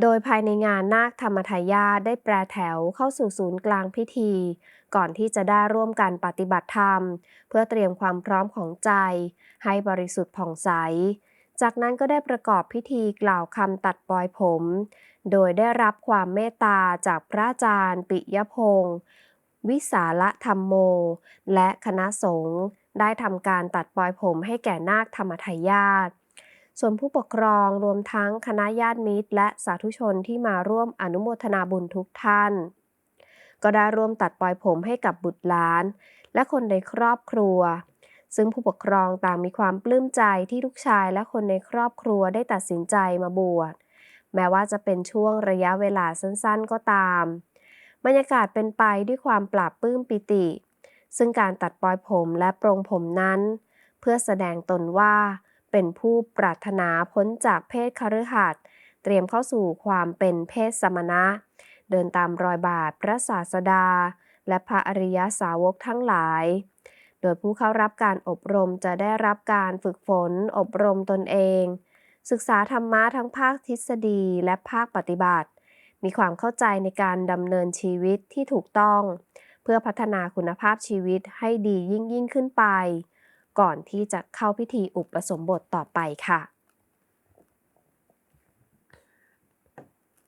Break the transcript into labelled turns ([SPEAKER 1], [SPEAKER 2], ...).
[SPEAKER 1] โดยภายในงานนาคธรรมทายาทได้แปรแถวเข้าสู่ศูนย์กลางพิธี ก่อนที่จะได้ร่วมกันปฏิบัติธรรม เพื่อเตรียมความพร้อมของใจ ให้บริสุทธิ์ผ่องใส จากนั้นก็ได้ประกอบพิธีกล่าวคำตัดปลอยผม โดยได้รับความเมตตาจากพระอาจารย์ ปิยพงศ์วิสาละธรรมโม และคณะสงฆ์ได้ทำการตัดปลอยผมให้แก่นาคธรรมทายาท ส่วนผู้ปกครองรวมทั้งคณะญาติมิตร และสาธุชนที่มาร่วมอนุโมทนาบุญทุกท่าน ก็ได้ร่วมตัดปลอยผมให้กับบุตรหลาน และคนในครอบครัว ซึ่งผู้ปกครองต่างมีความปลื้มใจที่ลูกชายและคนในครอบครัวได้ตัดสินใจมาบวชแม้ว่าจะเป็นช่วงระยะเวลาสั้นๆก็ตาม บรรยากาศเป็นไปด้วยความปราบปลื้มปิติ ซึ่งการตัดปลอยผมและปรงผมนั้น เพื่อแสดงตนว่า เป็นผู้ปรารถนาพ้นจากเพศคฤหัสถ์เตรียมเข้าสู่ความเป็นเพศสมณะ เดินตามรอยบาทพระศาสดา และพระอริยสาวกทั้งหลาย โดยผู้เข้ารับการอบรมจะได้รับการฝึกฝนอบรมตนเอง ศึกษาธรรมะทั้งภาคทฤษฎีและภาคปฏิบัติ มีความเข้าใจในการดำเนินชีวิตที่ถูกต้อง เพื่อพัฒนาคุณภาพชีวิตให้ดียิ่งยิ่งขึ้นไป ก่อนที่จะเข้าพิธีอุปสมบทต่อไปค่ะ